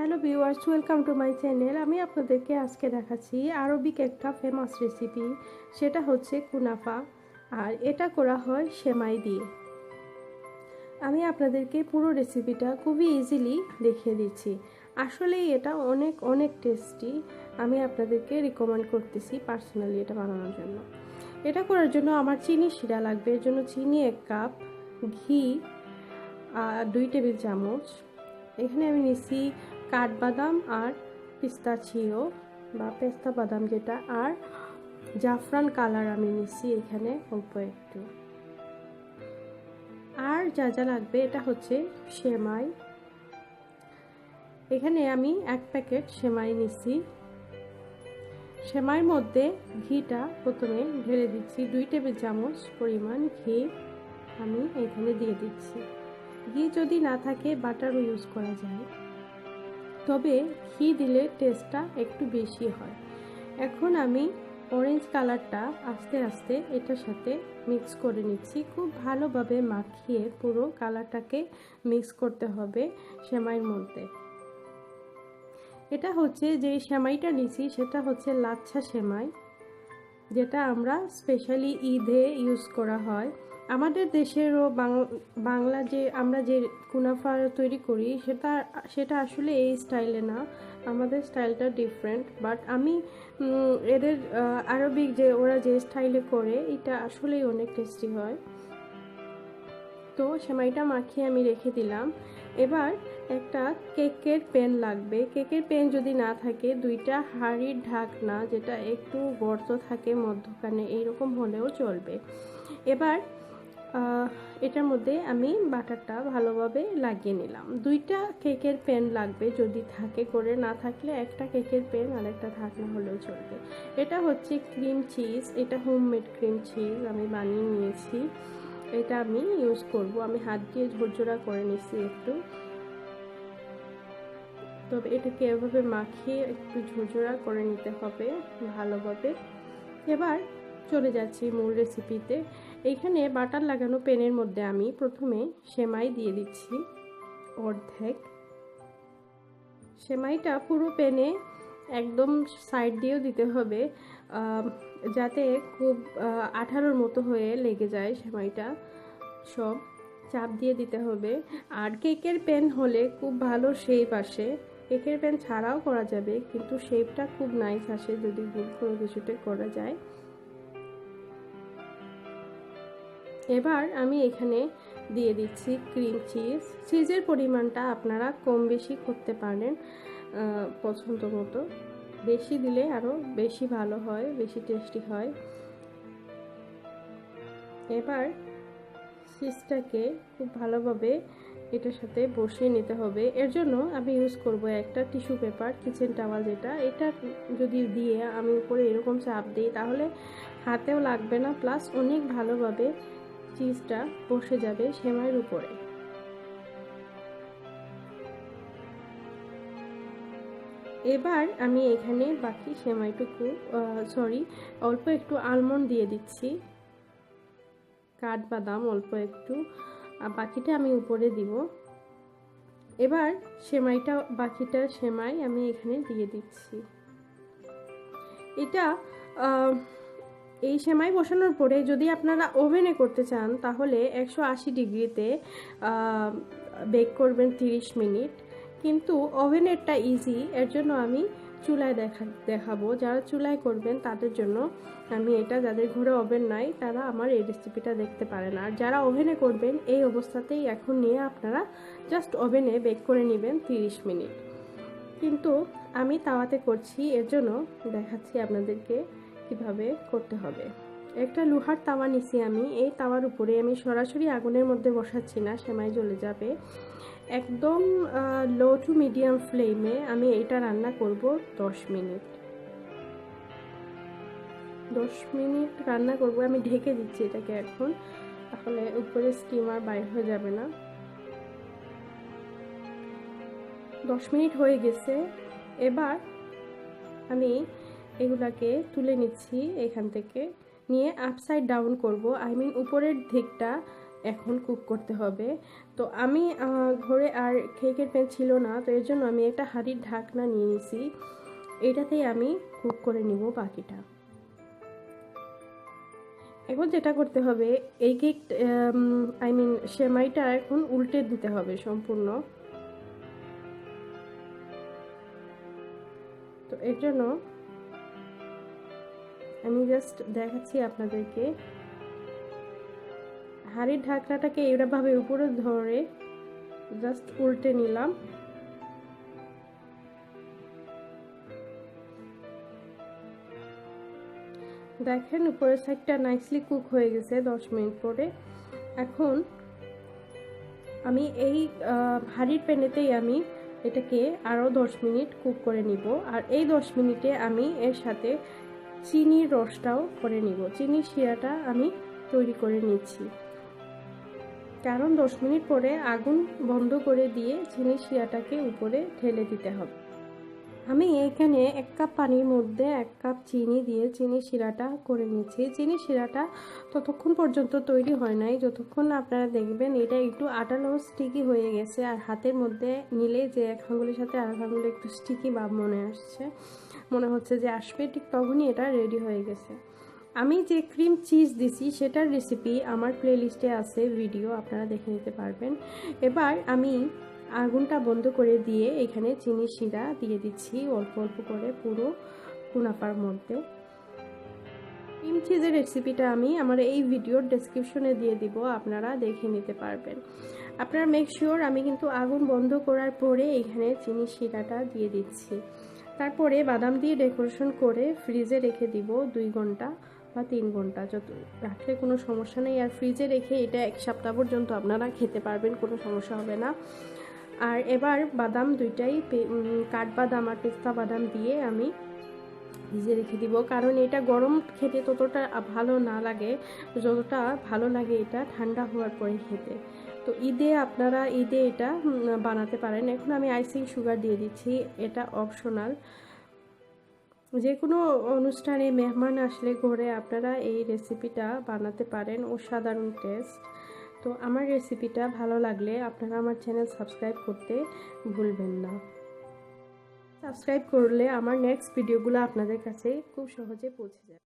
Hello viewers, welcome to my channel. আমি আপনাদেরকে আজকে দেখাচ্ছি আরবিক একটা ফেমাস রেসিপি সেটা হচ্ছে কুনাফা, আর এটা করা হয় সেমাই দিয়ে। আমি আপনাদেরকে পুরো রেসিপিটা খুবই ইজিলি দেখিয়ে দিচ্ছি। আসলেই এটা অনেক অনেক টেস্টি আমি আপনাদেরকে রিকমেন্ড করতেছি পার্সোনালি এটা বানানোর জন্য। এটা করার জন্য আমার চিনি শিরা লাগবে। এর জন্য চিনি এক কাপ ঘি দুই টেবিল চামচ। এখানে আমি নিচ্ছি কাঠবাদাম আর পিস্তাচিও বা পেস্তা বাদাম যেটা, আর জাফরান কালার আমি নিচ্ছি এখানে অল্প একটু। আর যা যা লাগবে, এটা হচ্ছে সেমাই। এখানে আমি এক প্যাকেট সেমাই নিচ্ছি সেমাইয়ের মধ্যে ঘিটা প্রথমে ঢেলে দিচ্ছি। দুই টেবিল চামচ পরিমাণ ঘি আমি এখানে দিয়ে দিচ্ছি। ঘি যদি না থাকে, বাটারও ইউজ করা যায়। তবে ঘি দিলে টেস্টটা একটু বেশি হয়। এখন আমি অরেঞ্জ কালারটা আস্তে আস্তে এটার সাথে মিক্স করে নিচ্ছি। খুব ভালোভাবে মাখিয়ে পুরো কালারটাকে মিক্স করতে হবে সেমাইয়ের মধ্যে। এটা হচ্ছে যে সেমাইটা নিছি, সেটা হচ্ছে লাচ্ছা সেমাই, যেটা আমরা স্পেশালি ঈদে ইউজ করা হয়। আমাদের দেশেরও বাংলা যে, আমরা যে কুনাফা তৈরি করি, সেটা সেটা আসলে এই স্টাইলে না। আমাদের স্টাইলটা ডিফারেন্ট বাট আমি এদের আরবিক যে, ওরা যে স্টাইলে করে, এটা আসলেই অনেক টেস্টি হয়। তো সেমাইটা মাখিয়ে আমি রেখে দিলাম। এবার একটা কেকের পেন লাগবে। কেকের পেন যদি না থাকে, দুইটা হাড়ির ঢাকনা, যেটা একটু গর্ত থাকে মধ্যখানে, এইরকম হলেও চলবে। এবার এটার মধ্যে আমি বাটারটা ভালোভাবে লাগিয়ে নিলাম। দুইটা কেকের পেন লাগবে যদি থাকে, করে না থাকলে একটা কেকের পেন আর একটা ঢাকনা হলেও চলবে। এটা হচ্ছে ক্রিম চিজ, এটা হোমমেড ক্রিম চিজ আমি বানিয়ে নিয়েছি। এটা আমি ইউজ করব। আমি হাত দিয়ে ঝরঝরা করে নিচ্ছি একটু। তবে এটাকে এভাবে মাখিয়ে একটু ঝরঝরা করে নিতে হবে ভালোভাবে। এবার চলে যাচ্ছি মূল রেসিপিতে এইখানে বাটার লাগানো পেনের মধ্যে আমি প্রথমে সেমাই দিয়ে দিচ্ছি অর্ধেক। সেমাইটা পুরো পেনে একদম সাইড দিয়েও দিতে হবে যাতে খুব আঠারোর মতো হয়ে লেগে যায় সেমাইটা। সব চাপ দিয়ে দিতে হবে। আর কেকের পেন হলে খুব ভালো শেপ আসে। কেকের পেন ছাড়াও করা যাবে, কিন্তু শেপটা খুব নাইস আসে যদি কোনো কিছুতে করা যায়। এবার আমি এখানে দিয়ে দিচ্ছি ক্রিম চিজ চিজের পরিমাণটা আপনারা কম বেশি করতে পারেন পছন্দ মতো। বেশি দিলে আরও বেশি ভালো হয়, বেশি টেস্টি হয়। এবার চিজটাকে খুব ভালোভাবে এটার সাথে বসিয়ে নিতে হবে। এর জন্য আমি ইউজ করব একটা টিস্যু পেপার কিচেন টাওয়াল যেটা। এটা যদি দিয়ে আমি উপরে এরকম চাপ দিই, তাহলে হাতেও লাগবে না। প্লাস অনেক ভালোভাবে চিজটা বসে যাবে সেমাইয়ের উপরে। এবার আমি এখানে বাকি সেমাইটুকু সরি অল্প একটু আলমন্ড দিয়ে দিচ্ছি। কাঠবাদাম অল্প একটু বাকিটা আমি উপরে দিব। এবার সেমাইটা, বাকিটা সেমাই আমি এখানে দিয়ে দিচ্ছি। এটা এই সেমাই বসানোর পরে যদি আপনারা ওভেনে করতে চান, তাহলে একশো আশি ডিগ্রিতে বেক করবেন 30 মিনিট। কিন্তু ওভেনেরটা ইজি এর জন্য আমি চুলায় দেখা, দেখাবো। যারা চুলায় করবেন, তাদের জন্য আমি এটা, যাদের ঘরে ওভেন নাই, তারা আমার এই রেসিপিটা দেখতে পারেন। আর যারা ওভেনে করবেন, এই অবস্থাতেই এখন নিয়ে আপনারা জাস্ট ওভেনে বেক করে নেবেন 30 মিনিট। কিন্তু আমি তাওয়াতে করছি, এর জন্য দেখাচ্ছি আপনাদেরকে। কীভাবে করতে হবে? একটা লোহার তাওয়া নিছি আমি। এই তাওয়ার উপরে আমি সরাসরি আগুনের মধ্যে বসাচ্ছি না, সেমাই জ্বলে যাবে। একদম লো টু মিডিয়াম ফ্লেমে আমি এটা রান্না করব 10 মিনিট। 10 মিনিট রান্না করব, আমি ঢেকে দিচ্ছি এটাকে এখন। তাহলে উপরে স্টিমার বাইর হয়ে যাবে না। 10 মিনিট হয়ে গেছে। এবার আমি এগুলাকে তুলে নিচ্ছি এখান থেকে। নিয়ে আপসাইড ডাউন করব। আই মিন উপরের দিকটা এখন কুক করতে হবে। তো আমি ঘরে আর কেকের প্যান ছিল না, তো এর জন্য আমি একটা হাঁড়ির ঢাকনা নিয়ে নিছি। এটাতেই আমি কুক করে নিব বাকিটা। এখন যেটা করতে হবে, এই কেক আই মিন সেমাইটা এখন উল্টে দিতে হবে সম্পূর্ণ। তো এর জন্য আমি জাস্ট দেখাচ্ছি আপনাদেরকে। হাড়ির ঢাকনাটাকে এরভাবে উপরে ধরে জাস্ট উল্টে নিলাম। দেখেন, উপরের সাইডটা নাইসলি কুক হয়ে গেছে দশ মিনিট পরে। এখন আমি এই হাঁড়ির প্যানেতেই আমি এটাকে আরও দশ মিনিট কুক করে নিব। আর এই দশ মিনিটে আমি এর সাথে চিনির রসটাও করে নিব। চিনির শিরাটা আমি তৈরি করে নিচ্ছি। কারণ দশ মিনিট পরে আগুন বন্ধ করে দিয়ে চিনির শিরাটাকে উপরে ঢেলে দিতে হবে। আমি এখানে এক কাপ পানির মধ্যে এক কাপ চিনি দিয়ে চিনি শিরাটা করে নিচ্ছি। চিনি শিরাটা ততক্ষণ পর্যন্ত তৈরি হয় নাই। যতক্ষণ আপনারা দেখবেন, এটা একটু আটালো স্টিকি হয়ে গেছে। আর হাতের মধ্যে নিলে যে এক আঙুলের সাথে আর এক আঙুলে একটু স্টিকি ভাব মনে আসছে। মনে হচ্ছে যে আসবে, ঠিক তখনই এটা রেডি হয়ে গেছে। আমি যে ক্রিম চিজ দিছি, সেটার রেসিপি আমার প্লেলিস্টে আছে ভিডিও আপনারা দেখে নিতে পারবেন। এবার আমি আগুনটা বন্ধ করে দিয়ে এখানে চিনি শিরা দিয়ে দিচ্ছি, অল্প অল্প করে পুরো কুনাফার মধ্যে। ক্রিম চিজের রেসিপিটা আমি আমার এই ভিডিওর ডেসক্রিপশনে দিয়ে দিব, আপনারা দেখে নিতে পারবেন। আপনারা মেক শিওর আমি কিন্তু আগুন বন্ধ করার পরে এখানে চিনি শিরাটা দিয়ে দিচ্ছি। তারপরে বাদাম দিয়ে ডেকোরেশন করে ফ্রিজে রেখে দিব দুই ঘণ্টা বা তিন ঘণ্টা, যত রাখলে কোনো সমস্যা নেই। আর ফ্রিজে রেখে এটা এক সপ্তাহ পর্যন্ত আপনারা খেতে পারবেন, কোনো সমস্যা হবে না। আর এবার বাদাম দুইটাই কাঠবাদাম আর পেস্তা বাদাম দিয়ে আমি ভিজে রেখে দিব। কারণ এটা গরম খেতে ততটা ভালো না লাগে, যতটা ভালো লাগে এটা ঠান্ডা হওয়ার পরে খেতে। তো ঈদে আপনারা ঈদে এটা বানাতে পারেন। এখন আমি আইসিং সুগার দিয়ে দিচ্ছি, এটা অপশনাল। যে কোনো অনুষ্ঠানে মেহমান আসলে ঘরে আপনারা এই রেসিপিটা বানাতে পারেন, অসাধারণ টেস্ট। তো আমার রেসিপিটা ভালো লাগলে আপনারা আমার চ্যানেল সাবস্ক্রাইব করতে ভুলবেন না। সাবস্ক্রাইব করলে আমার নেক্সট ভিডিওগুলো আপনাদের কাছে খুব সহজে পৌঁছে যাবে।